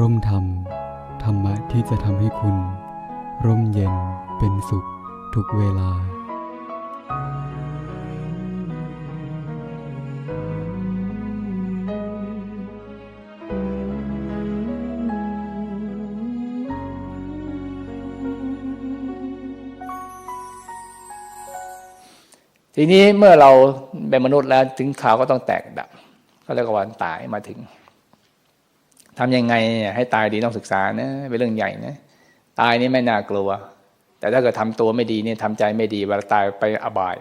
ร่มธรรม ธรรมะที่จะทำให้คุณ ร่มเย็นเป็นสุขทุกเวลา ทีนี้เมื่อเราเป็นมนุษย์แล้วถึงข่าวก็ต้องแตกดับ ก็เรียกว่าวันตายมาถึง ทำยังไงให้ตายดีต้องศึกษานะเป็นเรื่องใหญ่นะตายนี่ไม่น่ากลัว แต่ถ้าเกิดทำตัวไม่ดีเนี่ยทำใจไม่ดีเวลาตายไปอบาย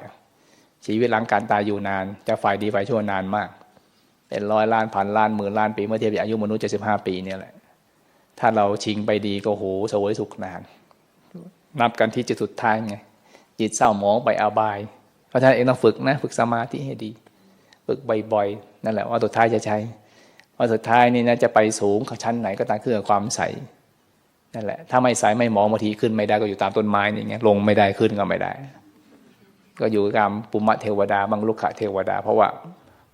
ชีวิตหลังการตายอยู่นาน จะฝ่ายดีฝ่ายชั่วนานมาก เป็นร้อยล้านพันล้านหมื่นล้านปีเมื่อเทียบกับอายุมนุษย์เจ็ดสิบห้าปีเนี่ยแหละถ้าเราชิงไปดีก็โหสวยสุขนาน นับกันที่จุดสุดท้ายไงจิตเศร้าหมองไปอบาย เพราะฉะนั้นเองต้องฝึกนะ ฝึกสมาธิให้ดี ฝึกบ่อยๆ นั่นแหละว่าสุดท้ายจะใช้ ว่าสุดท้ายนี่นะจะไปสูงชั้นไหนก็ตามขึ้นกับความใสนั่นแหละ ถ้าไม่ใสไม่มองบางทีขึ้นไม่ได้ก็อยู่ตามต้นไม้นี่ไงลงไม่ได้ขึ้นก็ไม่ได้ ก็อยู่กับปุมะเทวดาบางลุกขะเทวดา เพราะว่า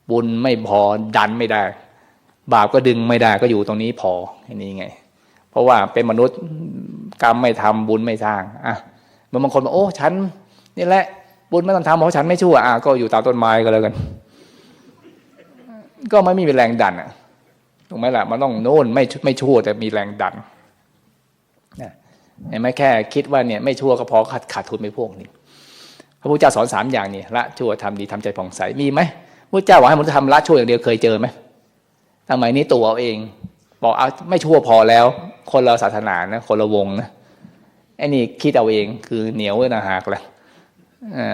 บุญไม่พอดันไม่ได้ บาปก็ดึงไม่ได้ก็อยู่ตรงนี้พอแค่นี้ไง เพราะว่าเป็นมนุษย์กรรมไม่ทำบุญไม่สร้างอะมื่อบางคนบอกโอ้ฉันนี่แหละบุญไม่ต้องทำเพราะฉันไม่ชั่วอะก็อยู่ตามต้นไม้ก็แล้วกัน ก็ไม่มีแรงดันอะ ถูกไหมล่ะมันต้องโน่นไม่ไม่ชั่วแต่มีแรงดันนะเห็นไหมแค่คิดว่าเนี่ยไม่ชั่วก็พอขาดขาดทุนไปพวกนี้พระพุทธเจ้าสอนสามอย่างนี่ละชั่วทำดีทำใจผ่องใสมีไหมพระเจ้าบอกให้มนุษย์ทำละชั่วอย่างเดียวเคยเจอไหมทำไมนี้ตัวเอาเอง บอกเอาไม่ชั่วพอแล้ว คนเราศาสนานะคนละวงนะไอ้นี่คิดเอาเองคือเหนียวไว้นะหากแหละ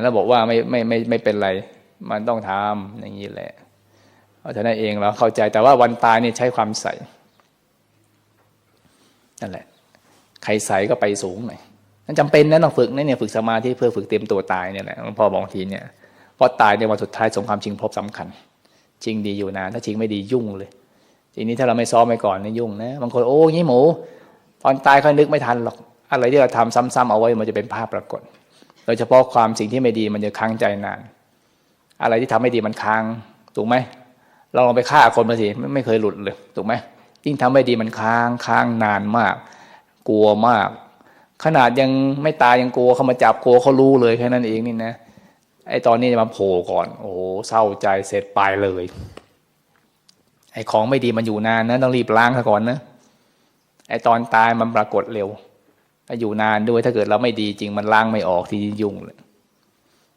แล้วบอกว่าไม่ไม่ไม่ไม่เป็นไร มันต้องทำอย่างนี้แหละ เพรานั้นเองเราเข้าใจแต่ว่าวันตายนี่ใช้ความใสนั่นแหละ ใครใสก็ไปสูงหน่อยนั่นจำเป็นนะต้องฝึกนะเนี่ยฝึกสมาธิเพื่อฝึกเตรียมตัวตายเนี่ยแหละหลวงพ่อบอกทีเนี่ยเพราะตายในวันสุดท้ายสงครามชิงภพสำคัญชิงดีอยู่นานถ้าชิงไม่ดียุ่งเลย ทีนี้ถ้าเราไม่ซ้อมไปก่อนนี่ยุ่งนะบางคนโอ้ยงี้หมู ตอนตายเขานึกไม่ทันหรอกอะไรที่เราทำซ้ำๆเอาไว้มันจะเป็นภาพปรากฏ โดยเฉพาะความสิ่งที่ไม่ดีมันจะค้างใจนาน อะไรที่ทำไม่ดีมันค้างถูกไหม เราลองไปฆ่าคนมาสิไม่เคยหลุดเลยถูกไหมยิ่งทำไม่ดีมันค้างค้างนานมาก กลัวมาก ขนาดยังไม่ตายยังกลัวเขามาจับกลัวเขารู้เลยแค่นั้นเองนี่นะไอตอนนี้จะมาโผล่ก่อน โอ้โหเศร้าใจเสร็จไปเลย ไอของไม่ดีมันอยู่นานนะต้องรีบล้างซะก่อนนะไอตอนตายมันปรากฏเร็วอยู่นานด้วยถ้าเกิดเราไม่ดีจริงมันล้างไม่ออกทียุ่งเลย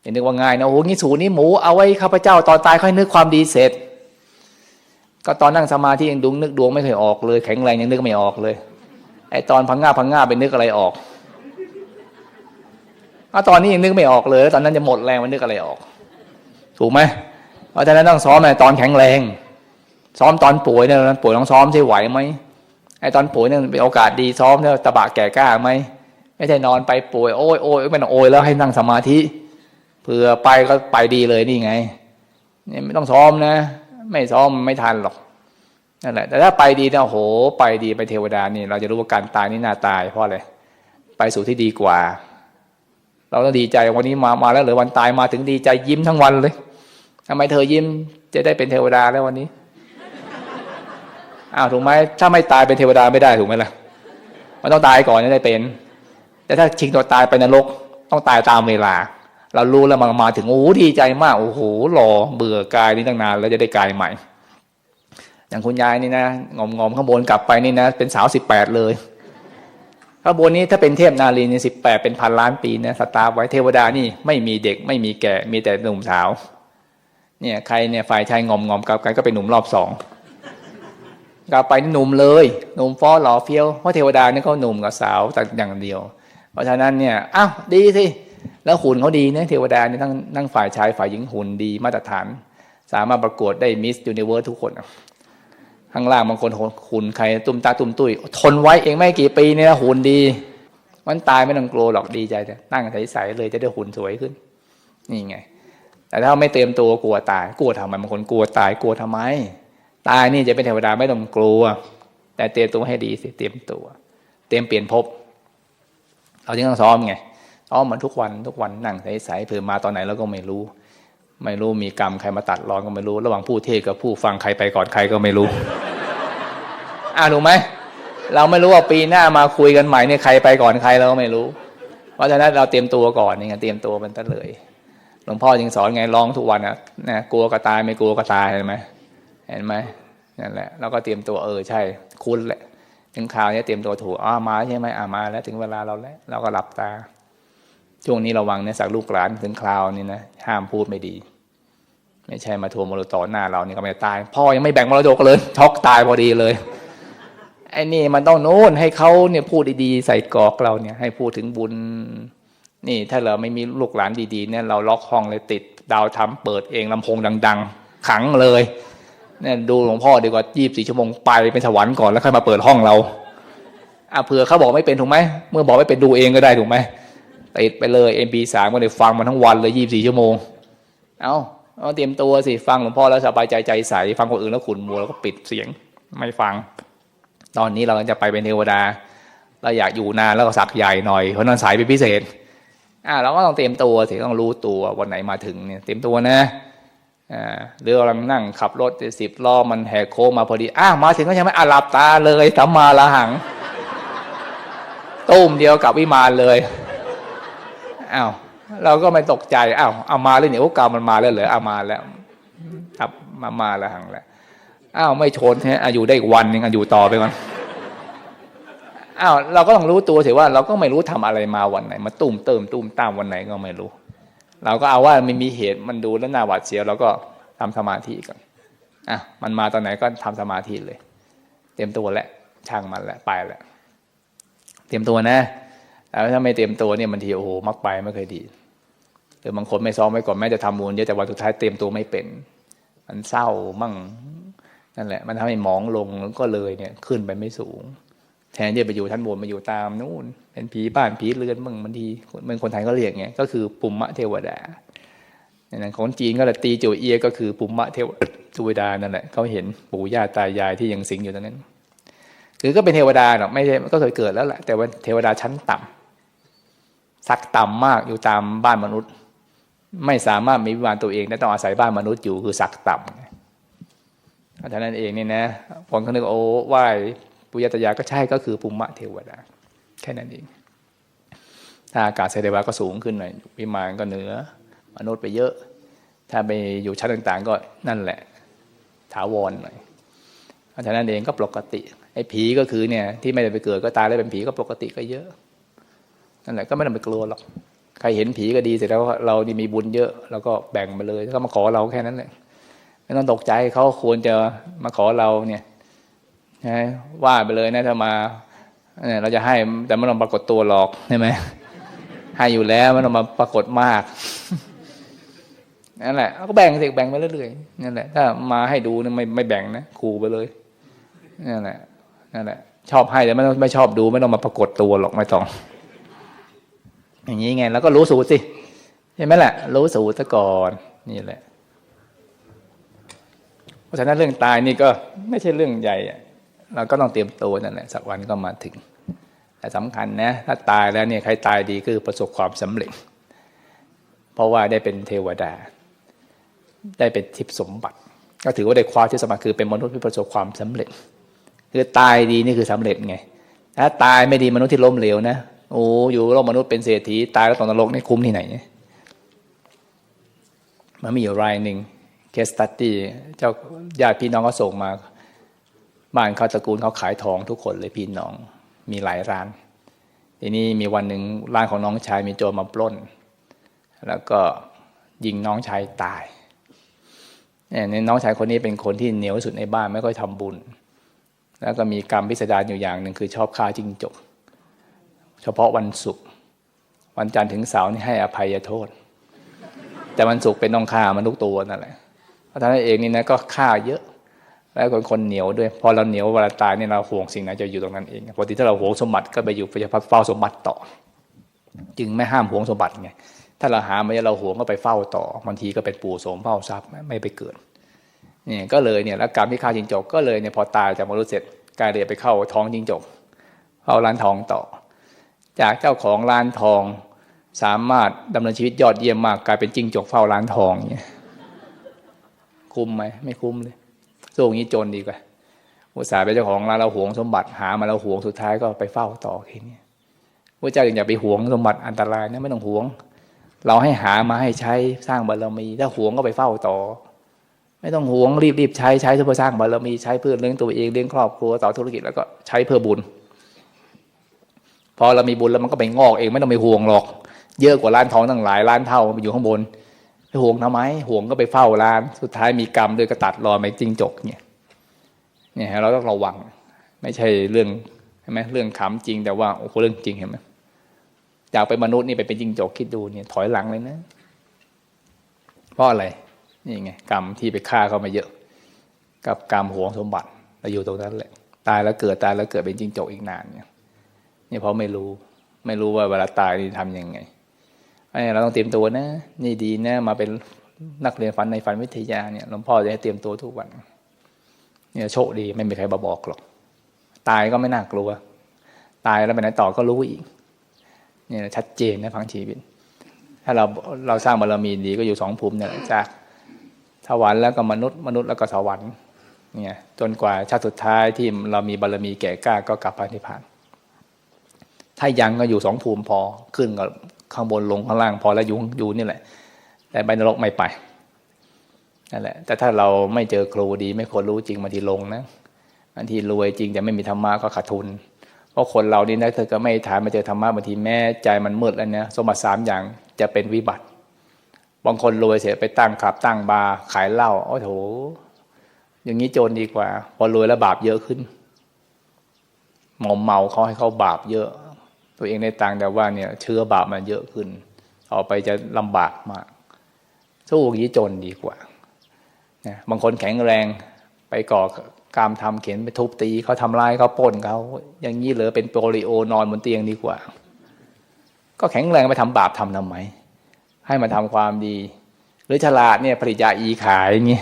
นึกว่าง่ายนะโอ้โหงี้สูนี่หมูเอาไว้ข้าพเจ้าตอนตายค่อยนึกความดีเสร็จ ก็ตอนนั่งสมาธิยังดุงนึกดวงไม่เคยออกเลย แข็งแรงยังนึกไม่ออกเลย ไอตอนพังงาพังงาไปนึกอะไรออกอาตอนนี้ยังนึกไม่ออกเลยแล้วตอนนั้นจะหมดแรงมันนึกอะไรออก ถูกไหมเพราะฉะนั้นต้องซ้อมในตอนแข็งแรง ซ้อมตอนป่วยเนี่ยตอนป่วยต้องซ้อมใช่ไหวไหมไอตอนป่วยเนี่ยเป็นโอกาสดีซ้อมเนี่ยตะบะแก่กล้าไหมไม่ใช่นอนไปป่วยโอ้ยโอ้ยไม่ต้องโอยแล้วให้นั่งสมาธิเผื่อไปก็ไปดีเลยนี่ไงเนี่ยไม่ต้องซ้อมนะ ไม่ซ้อมไม่ทันหรอกนั่นแหละ แต่ถ้าไปดีนี่ยโห ไปดีไปเทวดานี่ เราจะรู้ว่าการตายนี่น่าตายเพราะอะไรไปสู่ที่ดีกว่า เราต้องดีใจวันนี้มามาแล้วหรือวันตายมาถึงดีใจยิ้มทั้งวันเลยทำไมเธอยิ้มจะได้เป็นเทวดาแล้ววันนี้อ้าวถูกไหมถ้าไม่ตายเป็นเทวดาไม่ได้ถูกไหมล่ะมันต้องตายก่อนจะได้เป็น แต่ถ้าชิงตัวตายไปนรก ต้องตายตามเวลา เรารู้แล้วมันมาถึงโอ้ดีใจมากโอ้โหรอเบื่อกายนี้ตั้งนานแล้วจะได้กายใหม่ อย่างคุณยายนี่นะงอมงอมๆข้างบนกลับไปนี่นะ เป็นสาวสิบแปดเลยข้างบนนี้ถ้าเป็นเทพนารีนี่สิบแปดเป็นพันล้านปีนะสตาร์ไว้เทวดานี่ไม่มีเด็กไม่มีแก่มีแต่หนุ่มสาว เนี่ยใครเนี่ยฝ่ายชายงอมงอมๆกลับกันก็เป็นหนุ่มรอบสองกลับไปนี่หนุ่มเลยหนุ่มฟอหล่อเฟี้ยวเพราะเทวดานี่เขาหนุ่มกับสาวแต่อย่างเดียว เพราะฉะนั้นเนี่ยอ้าวดีสิ แล้วหุ่นเขาดีนะเทวดานี่ทั้งทั้งฝ่ายชายฝ่ายหญิงหุ่นดีมาตรฐาน สามารถประกวดได้มิสยูนิเวิร์สทุกคนข้างล่างบางคนหุ่นใครตุ้มตาตุ้มตุ้ยทนไว้เองไม่กี่ปีเนี่ยนะหุ่นดี มันตายไม่ต้องกลัวหรอกดีใจแต่นั่งใสๆเลยจะได้หุ่นสวยขึ้น นี่ไง แต่ถ้าไม่เตรียมตัวกลัวตายกลัวทำไมบางคนกลัวตายกลัวทำไม ตายนี่จะเป็นเทวดาไม่ต้องกลัว แต่เตรียมตัวให้ดีสิเตรียมตัว เตรียมเปลี่ยนภพเราจึงต้องซ้อมไง ซ้อมเหมือนทุกวันทุกวันนั่งใสๆเผื่อมาตอนไหนเราก็ไม่รู้ ไม่รู้มีกรรมใครมาตัดรอนก็ไม่รู้ ระหว่างผู้เทศกับผู้ฟังใครไปก่อนใครก็ไม่รู้อ่ารู้ไหมเราไม่รู้ว่าปีหน้ามาคุยกันใหม่เนี่ยใครไปก่อนใครเราก็ไม่รู้เพราะฉะนั้นเราเตรียมตัวก่อนนี่ไงเตรียมตัวมันตั้งเลยหลวงพ่อจึงสอนไงร้องทุกวันนะนะกลัวก็ตายไม่กลัวก็ตายเห็นไหมเห็นไหมนั่นแหละเราก็เตรียมตัวเออใช่ คุณแหละ ถึงคราวนี้เตรียมตัวถูกอ้ามาใช่ไหมอ่ามาแล้วถึงเวลาเราแล้วเราก็หลับตา ช่วงนี้ระวังเนี่ยสักลูกหลานถึงคราวนี้นะห้ามพูดไม่ดี ไม่ใช่มาทวงมรดกหน้าเรานี่ก็ไม่ตาย พ่อยังไม่แบ่งมรดกเลยช็อกตายพอดีเลยไอ้นี่มันต้องโน้นให้เขาเนี่ยพูดดีๆใส่กรอกเราเนี่ย ให้พูดถึงบุญ นี่ถ้าเราไม่มีลูกหลานดีๆเนี่ยเราล็อกห้องเลยติด ดาวทำเปิดเองลำโพงดัง ๆ ขังเลยเนี่ยดูหลวงพ่อดีกว่ายี่บสี่ชั่วโมงไปเป็นสวรรค์ก่อนแล้วค่อยมาเปิดห้องเราอะเผื่อเขาบอกไม่เป็นถูกไหมเมื่อบอกไม่เป็นดูเองก็ได้ถูกไหม ติดไปเลย MP3 ก็ได้ฟังมันทั้งวันเลยยี่บสี่ชั่วโมง เอาเอาเตรียมตัวสิฟังหลวงพ่อแล้วสบายใจใจใสฟังคนอื่นแล้วขุนมัวแล้วก็ปิดเสียงไม่ฟัง ตอนนี้เราจะไปเป็นเทวดา เราอยากอยู่นานแล้วก็สักใหญ่หน่อยเพราะนั้นสายเป็นพิเศษอ่าเราก็ต้องเตรียมตัวสิต้องรู้ตัววันไหนมาถึงเนี่ยเตรียมตัวนะอ่าหรือกำลังนั่งขับรถสิบล้อมันแหกโค้งมาพอดีอ้าวมาถึงก็ใช่ไหมอะหลับตาเลยสัมมาละหังตุ้มเดียวกับวิมานเลย อ้าวเราก็ไม่ตกใจอ้าวเอามาเลยเนี่ยโอ้กรรมมันมาแล้วเหรอเอามาแล้ว ครับมามาและหังแล้วอ้าวไม่ชนฮะอ่อยู่ได้อีกวันหนึงอยู่ต่อไปก่อนอ้าวเราก็ต้องรู้ตัวเสิว่า เราก็ไม่รู้ทำอะไรมาวันไหน มาตุ่มเติมตุ่มตามวันไหนก็ไม่รู้ เราก็เอาว่ามันมีเหตุมันดูแล้วน่าหวาดเสียวเราก็ทำสมาธิกันอะมันมาตอนไหนก็ทำสมาธิเลย เตรียมตัวแหละช่างมันแหละไปแหละเตรียมตัวนะ ถ้าไม่เตรียมตัวเนี่ยบางทีโอ้โหมักไปไม่เคยดีหรือบางคนไม่ซ้อมไว้ก่อนแม้จะทำมูลเยอะแต่วันสุดท้ายเตรียมตัวไม่เป็น มันเศร้ามั่งนั่นแหละ มันทำให้หมองลงแล้วก็เลยเนี่ย ขึ้นไปไม่สูง แทนที่จะไปอยู่ท่านบนมาอยู่ตามนู่น เป็นผีบ้านผีเรือนมึงบางทีเมืองคนไทยก็เรียกไงก็คือปุมมะเทวดาอย่างของจีนก็ลยตีโจเอียก็คือปุมมะเทวดานั่นแหละเขาเห็นปู่ย่าตายายที่ยังสิงอยู่ตรงนั้น คือก็เป็นเทวดาหรอกไม่ใช่ก็เคยเกิดแล้วแหละแต่ว่าเทวดาชั้นต่ำ สักต่ำมากอยู่ตามบ้านมนุษย์ ไม่สามารถมีวิมานตัวเองได้ต้องอาศัยบ้านมนุษย์อยู่คือสักต่ำเพราะฉะนั้นเองนี่นะคนเขานึกโอ้ไหวปุญญาตยาก็ใช่ก็คือภูมิเทวดาแค่นั้นเอง ถ้าอากาศเทวาก็สูงขึ้นหน่อยวิมานก็เหนือมนุษย์ไปเยอะ ถ้าไปอยู่ชั้นต่างๆ ก็นั่นแหละ ถาวรหน่อยเพราะฉะนั้นเองก็ปกติไอ้ผีก็คือเนี่ยที่ไม่ได้ไปเกิดก็ตายแล้วเป็นผีก็ปกติก็เยอะ นั่นแหละก็ไม่ต้องไปกลัวหรอกใครเห็นผีก็ดีเสร็จแล้วเรานี่มีบุญเยอะเราก็แบ่งมาเลยแล้วก็มาขอเราแค่นั้นแหละไม่ต้องตกใจเขาควรจะมาขอเราเนี่ยนะว่าไปเลยนะถ้ามาเนี่ยเราจะให้แต่ไม่ต้องปรากฏตัวหรอกใช่ไหมให้อยู่แล้วไม่ต้องมาปรากฏมากนั่นแหละก็แบ่งสิแบ่งไปเรื่อยๆนั่นแหละ ถ้ามาให้ดูเนี่ยไม่ไม่แบ่งนะขู่ไปเลยนั่นแหละนั่นแหละ ชอบให้แต่ไม่ต้องไม่ชอบดู ไม่ต้องมาปรากฏตัวหรอกไม่ต้อง อย่างนี้ไงแล้วก็รู้สูตรสิใช่ไหมแหละรู้สูตรซะก่อนนี่แหละ เพราะฉะนั้นเรื่องตายนี่ก็ไม่ใช่เรื่องใหญ่เราก็ต้องเตรียมตัวนั่นแหละสักวันก็มาถึง แต่สำคัญนะถ้าตายแล้วเนี่ยใครตายดีคือประสบความสำเร็จ เพราะว่าได้เป็นเทวดา ได้เป็นทิพยสมบัติ ก็ถือว่าได้ความที่สมบัติคือเป็นมนุษย์ที่ประสบความสำเร็จ คือตายดีนี่คือสำเร็จไงถ้าตายไม่ดีมนุษย์ที่ล้มเหลวนะ โอ้อยู่โลกมนุษย์เป็นเศรษฐีตายแล้วตกนรกนี่คุ้มที่ไหนเนี่ยมันมีอยู่รายหนึ่งเคสตัตตี้เจ้าญาติพี่น้องก็ส่งมาบ้านเขาตระกูลเขาขายทองทุกคนเลยพี่น้องมีหลายร้าน ทีนี้มีวันหนึ่งร้านของน้องชายมีโจรมาปล้น แล้วก็ยิงน้องชายตายเนี่ยน้องชายคนนี้เป็นคนที่เหนียวสุดในบ้านไม่ค่อยทำบุญ แล้วก็มีกรรมพิสดารอยู่อย่างหนึ่งคือชอบฆ่าจิ้งจก เฉพาะวันศุกร์วันจันทร์ถึงเสาร์นี่ให้อภัยโทษ แต่วันศุกร์เป็นต้องฆ่ามันทุกตัวนั่นแหละเพราะฉะนั้นเองนี่นะก็ฆ่าเยอะ แล้วคนคนเหนียวด้วย พอเราเหนียวเวลาตายเนี่ยเราห่วงสิ่งไหนจะอยู่ตรงนั้นเองปกติถ้าเราห่วงสมบัติก็ไปอยู่ไปเฝ้าสมบัติต่อ จึงไม่ห้ามห่วงสมบัติไงถ้าเราหาไม่เราห่วงก็ไปเฝ้าต่อบางทีก็เป็นปู่โสมเฝ้าทรัพย์ไม่ไปเกิดนี่ก็เลยเนี่ยแล้วกรรมที่ฆ่าจิงจกก็เลยเนี่ยพอตายจากมนุษย์เสร็จกายเลยไปเข้าท้องจิงจกเข้าร้านทองต่อ จากเจ้าของร้านทอง สามารถดำเนินชีวิตยอดเยี่ยมมากกลายเป็นจิงจกเฝ้าร้านทองเนี่ยคุ้มไหมไม่คุ้มเลยสู้อย่างนี้จนดีกว่าอุตส่าห์เป็นเจ้าของร้านเราหวงสมบัติหามาแล้วหวงสุดท้ายก็ไปเฝ้าต่อแค่นี้พระเจ้าอย่าไปหวงสมบัติอันตรายนะไม่ต้องหวง เราให้หามาให้ใช้สร้างบารมี ถ้าหวงก็ไปเฝ้าต่อ ไม่ต้องหวงรีบรีบใช้ใช้เพื่อสร้างบารมีใช้เพื่อเลี้ยงตัวเองเลี้ยงครอบครัวต่อธุรกิจแล้วก็ใช้เพื่อบุญ พอเรามีบุญแล้วมันก็ไปงอกเองไม่ต้องไปห่วงหรอก เยอะกว่าร้านทองตั้งหลายร้านเท่ามันอยู่ข้างบนห่วงทำไมห่วงก็ไปเฝ้าร้าน สุดท้ายมีกรรมด้วยกระตัดรอไม่จริงจกเนี่ยเนี่ยเราต้องระวัง ไม่ใช่เรื่องใช่ไหมเรื่องขำจริงแต่ว่าโอ้โหเรื่องจริงเห็นไหมจากเป็นมนุษย์นี่ไปเป็นจริงจกคิดดูเนี่ยถอยหลังเลยนะเพราะอะไรนี่ไงกรรมที่ไปฆ่าเขามาเยอะ กับกรรมหวงสมบัติเราอยู่ตรงนั้นแหละตายแล้วเกิดตายแล้วเกิดเป็นจริงจกอีกนานเนี่ย นี่เพราะไม่รู้ ไม่รู้ว่าเวลาตายนี่ทำยังไงไอ้เราต้องเตรียมตัวนะ นี่ดีนะ มาเป็นนักเรียนฝันในฝันวิทยาเนี่ยหลวงพ่อจะให้เตรียมตัวทุกวัน เนี่ยโชคดีไม่มีใครมาบอกหรอก ตายก็ไม่น่ากลัว ตายแล้วไปไหนต่อก็รู้อีก เนี่ยชัดเจนนะพังชีวิต ถ้าเราเราสร้างบารมีดีก็อยู่สองภูมิเนี่ยจากสวรรค์แล้วก็มนุษย์มนุษย์แล้วก็สวรรค์เนี่ยจนกว่าชาติสุดท้ายที่เรามีบารมีแก่กล้าก็กลับพระนิพพาน ถ้ายังก็อยู่สองภูมิพอขึ้นก็ข้างบนลงข้างล่างพอแล้วยู่อยู่นี่แหละ แต่ไปนรกไม่ไปนั่นแหละ แต่ถ้าเราไม่เจอครูดีไม่คนรู้จริงบางทีลงนะบางทีรวยจริงแต่ไม่มีธรรมะก็ขาดทุน เพราะคนเรานี่นะเธอก็ไม่ทานมาเจอธรรมะบางทีแม่ใจมันมืดแล้วเนี่ยสมบัติสามอย่างจะเป็นวิบัติ บางคนรวยเสียไปตั้งขับตั้งบาร์ขายเหล้าโอ้โหอย่างนี้โจรดีกว่า พอรวยแล้วบาปเยอะขึ้นหมอมเมาเขาให้เขาบาปเยอะ ตัวเองในตังแต่ว่าเนี่ยเชื้อบาปมันเยอะขึ้นต่อไปจะลำบากมาก สู้อย่างนี้จนดีกว่านะบางคนแข็งแรงไปก่อกามทำเข็นไปทุบตีเขาทำร้ายเขาปล้นเขาอย่างนี้เหลือเป็นโปลิโอนอนบนเตียงดีกว่า ก็แข็งแรงไปทำบาปทำทำไมให้มาทำความดี หรือฉลาดเนี่ยผลิตยาอีขายอย่างนี้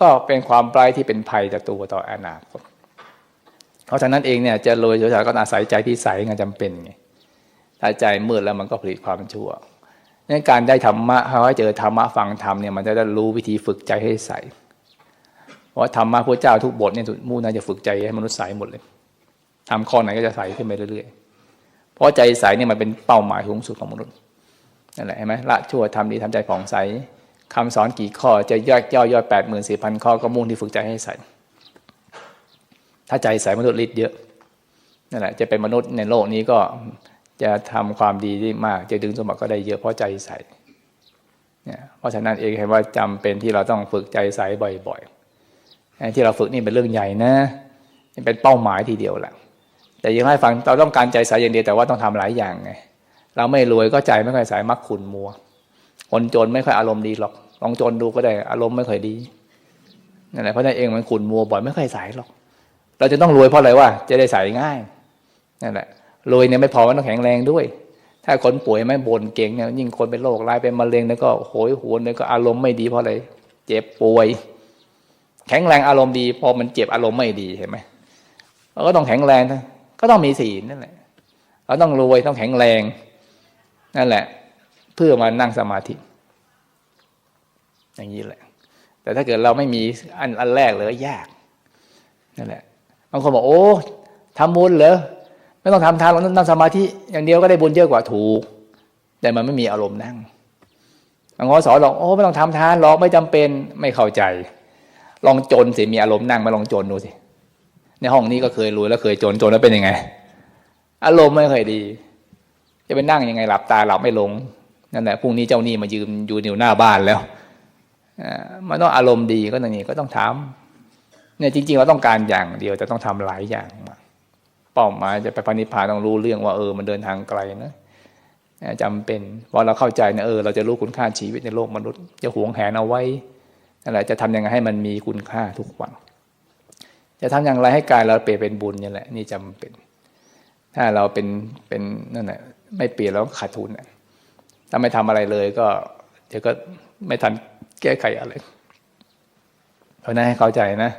ก็เป็นความปลายที่เป็นภัยต่อตัวต่ออนาคต เพราะฉะนั้นเองเนี่ยจะรวยจะฉาดก็อาศัยใจที่ใสงานจำเป็นไงถ้าใจมืดแล้วมันก็ผลิตความชั่วนั้นการได้ธรรมะเขาให้เจอธรรมะฟังธรรมเนี่ยมันจะได้รู้วิธีฝึกใจให้ใสเพราะธรรมะพระเจ้าทุกบทเนี่ยมุ่งน่าจะฝึกใจให้มนุษย์ใสหมดเลยทำข้อไหนก็จะใสขึ้นไปเรื่อยๆ เพราะใจใสเนี่ยมันเป็นเป้าหมายสูงสุดของมนุษย์นั่นแหละเห็นไหมละชั่วทำดีทำใจผ่องใสคำสอนกี่ข้อจะย่อยย่อยย่อยแปดหมื่นสี่พันข้อก็มุ่งที่ฝึกใจให้ใส ถ้าใจใสมนุษย์ฤทธิ์เยอะนั่นแหละจะเป็นมนุษย์ในโลกนี้ก็จะทำความดีได้มาก จะดึงสมบัติก็ได้เยอะเพราะใจใสเนี่ยเพราะฉะนั้นเองเห็นว่าจำเป็นที่เราต้องฝึกใจใสบ่อยๆที่เราฝึกนี่เป็นเรื่องใหญ่นะนเป็นเป้าหมายทีเดียวแหละแต่ยังให้ฟังเราต้องการใจใสอย่างเดียวแต่ว่าต้องทำหลายอย่างไงเราไม่รวยก็ใจไม่ค่อยใสมักขุนมัว คนจนไม่ค่อยอารมณ์ดีหรอกลองจนดูก็ได้อารมณ์ไม่ค่อยดีนั่นแหละเพราะนั่นเองมันขุนมัวบ่อยไม่ค่อยใสหรอก เราจะต้องรวยเพราะอะไรวะจะได้ใส่ง่ายนั่นแหละรวยเนี่ยไม่พอมันต้องแข็งแรงด้วย ถ้าคนป่วยไม่บ่นเก่งเนี่ยยิ่งคนเป็นโรคร้ายเป็นมะเร็งเนี่ยก็โหยหวนเนี่ยก็อารมณ์ไม่ดีเพราะอะไรเจ็บป่วย แข็งแรงอารมณ์ดี พอมันเจ็บอารมณ์ไม่ดีเห็นไหมเราก็ต้องแข็งแรงก็ต้องมีศีลนั่นแหละเราต้องรวยต้องแข็งแรงนั่นแหละ เพื่อมานั่งสมาธิ อย่างนี้แหละ แต่ถ้าเกิดเราไม่มีอันอันแรกเลยยากนั่นแหละ บางคนบอกโอ้ทำบุญเหรอไม่ต้องทำทานเรานั่งสมาธิอย่างเดียวก็ได้บุญเยอะกว่าถูก แต่มันไม่มีอารมณ์นั่งบางคนสอนหรอกโอ้ไม่ต้องทำทานหรอกไม่จำเป็นไม่เข้าใจ ลองจนสิมีอารมณ์นั่งมาลองจนดูสิในห้องนี้ก็เคยรวยแล้วเคยจนจนแล้วเป็นยังไง อารมณ์ไม่เคยดี จะไปนั่งยังไงหลับตาหลับไม่ลงนั่นแหละพรุ่งนี้เจ้านี้มายืมอยู่นิวหน้าบ้านแล้วมันต้องอารมณ์ดีก็อย่างนี้ก็ต้องทำ เนี่ยจริง ๆ เราต้องการอย่างเดียวแต่ต้องทำหลายอย่างมาเป้าหมายจะไปพันิพพานต้องรู้เรื่องว่าเออมันเดินทางไกลนะจำเป็นพอเราเข้าใจนะเออเราจะรู้คุณค่าชีวิตในโลกมนุษย์ จะหวงแหนเอาไว้นั่นแหละจะทำยังไงให้มันมีคุณค่าทุกวัน จะทำอย่างไรให้กายเราเปลี่ยนเป็นบุญนี่แหละ นี่จำเป็น ถ้าเราเป็นเป็นนั่นแหละไม่เปลี่ยนแล้วขาดทุนถ้าไม่ทำอะไรเลยก็เดี๋ยวก็ไม่ทันแก้ไขอะไรเพราะนั้นให้เข้าใจนะ